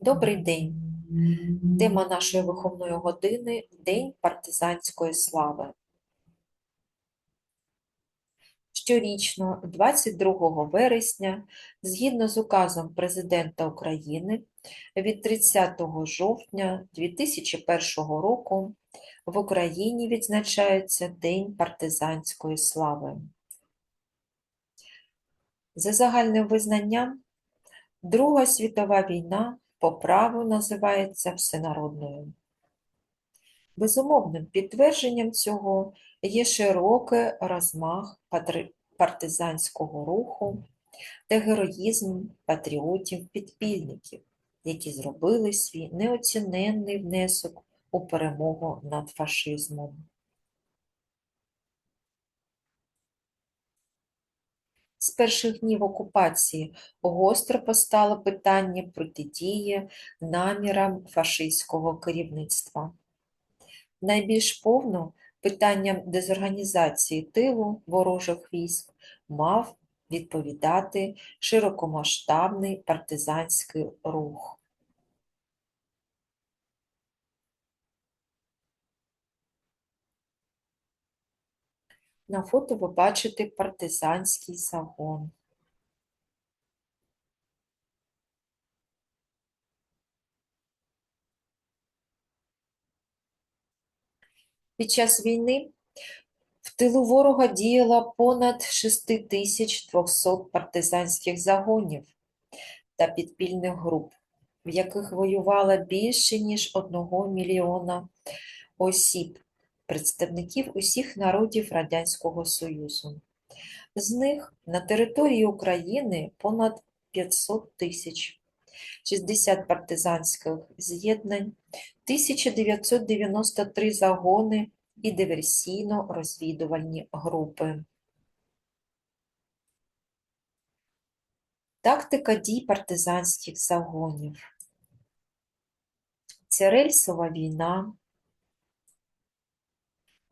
Добрий день! Тема нашої виховної години День партизанської слави. Щорічно, 22 вересня, згідно з указом Президента України від 30 жовтня 2001 року в Україні відзначається День партизанської слави. За загальним визнанням, Друга світова війна по праву називається всенародною. Безумовним підтвердженням цього є широкий розмах партизанського руху та героїзм патріотів-підпільників, які зробили свій неоціненний внесок у перемогу над фашизмом. З перших днів окупації гостро постало питання протидії намірам фашистського керівництва. Найбільш повно питанням дезорганізації тилу ворожих військ мав відповідати широкомасштабний партизанський рух. На фото ви бачите партизанський загон. Під час війни в тилу ворога діяло понад 6200 партизанських загонів та підпільних груп, в яких воювало більше ніж 1 мільйона осіб, представників усіх народів Радянського Союзу. З них на території України понад 500 тисяч, 60 партизанських з'єднань, 1993 загони і диверсійно-розвідувальні групи. Тактика дій партизанських загонів. Це рельсова війна,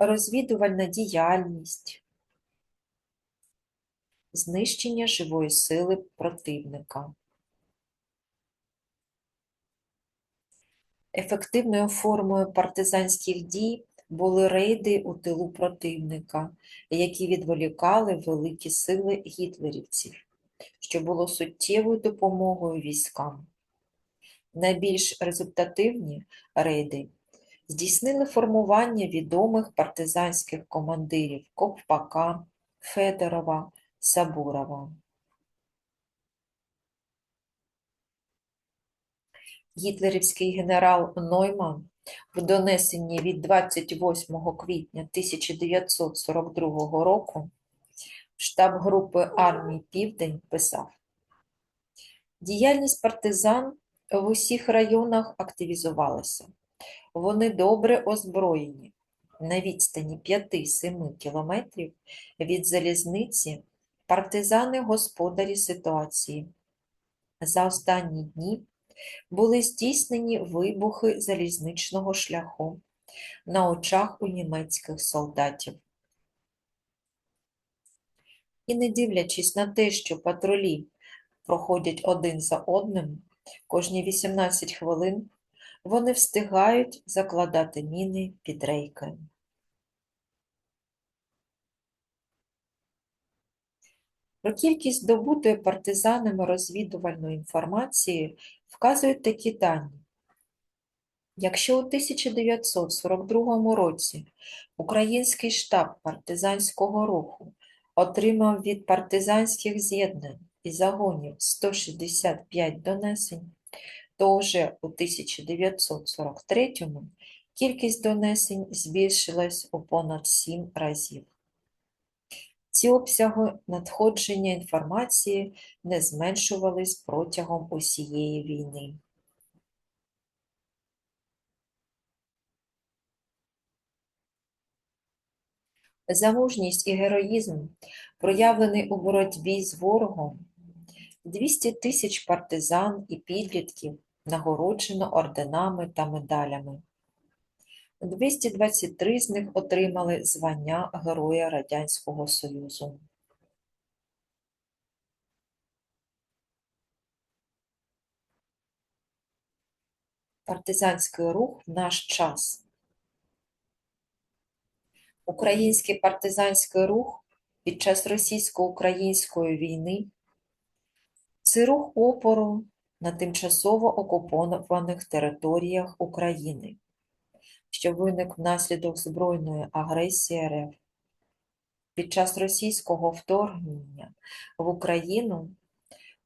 розвідувальна діяльність, знищення живої сили противника. Ефективною формою партизанських дій були рейди у тилу противника, які відволікали великі сили гітлерівців, що було суттєвою допомогою військам. Найбільш результативні рейди здійснили формування відомих партизанських командирів Ковпака, Федорова, Сабурова. Гітлерівський генерал Нойман в донесенні від 28 квітня 1942 року штаб групи армії Південь писав Діяльність партизан в усіх районах активізувалася. Вони добре озброєні. На відстані 5-7 кілометрів від залізниці партизани господарі ситуації. За останні дні були здійснені вибухи залізничного шляху на очах у німецьких солдатів. І не дивлячись на те, що патрулі проходять один за одним, кожні 18 хвилин вони встигають закладати міни під рейки. Про кількість добутої партизанами розвідувальної інформації вказують такі дані. Якщо у 1942 році Український штаб партизанського руху отримав від партизанських з'єднань і загонів 165 донесень, то вже у 1943-му кількість донесень збільшилась у понад 7 разів. Ці обсяги надходження інформації не зменшувались протягом усієї війни. За мужність і героїзм, проявлений у боротьбі з ворогом, 200 тисяч партизан і підлітків нагороджено орденами та медалями. 223 з них отримали звання Героя Радянського Союзу. Партизанський рух в наш час. Український партизанський рух під час російсько-української війни це рух опору на тимчасово окупованих територіях України, що виник внаслідок збройної агресії РФ. Під час російського вторгнення в Україну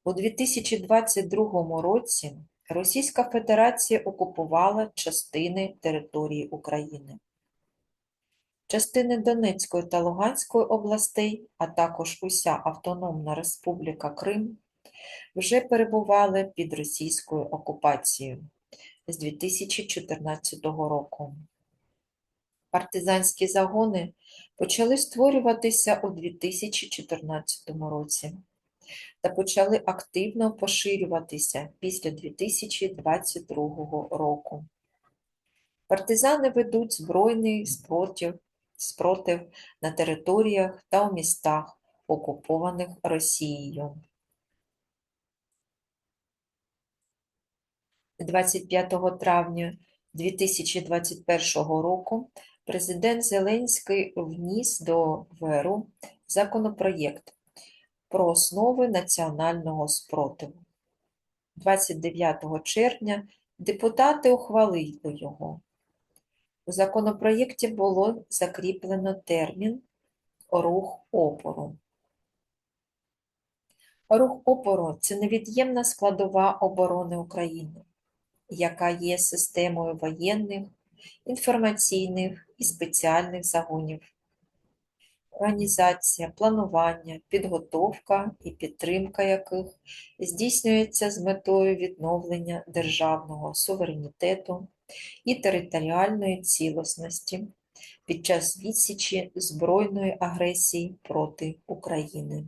у 2022 році Російська Федерація окупувала частини території України. Частини Донецької та Луганської областей, а також уся Автономна Республіка Крим вже перебували під російською окупацією з 2014 року. Партизанські загони почали створюватися у 2014 році та почали активно поширюватися після 2022 року. Партизани ведуть збройний спротив, спротив на територіях та у містах, окупованих Росією. 25 травня 2021 року президент Зеленський вніс до ВРУ законопроєкт про основи національного спротиву. 29 червня депутати ухвалили його. У законопроєкті було закріплено термін рух опору. Рух опору це невід'ємна складова оборони України, яка є системою воєнних, інформаційних і спеціальних загонів. Організація, планування, підготовка і підтримка яких здійснюється з метою відновлення державного суверенітету і територіальної цілісності під час відсічі збройної агресії проти України.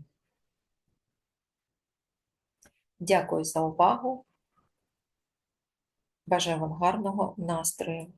Дякую за увагу. Бажаю вам гарного настрою.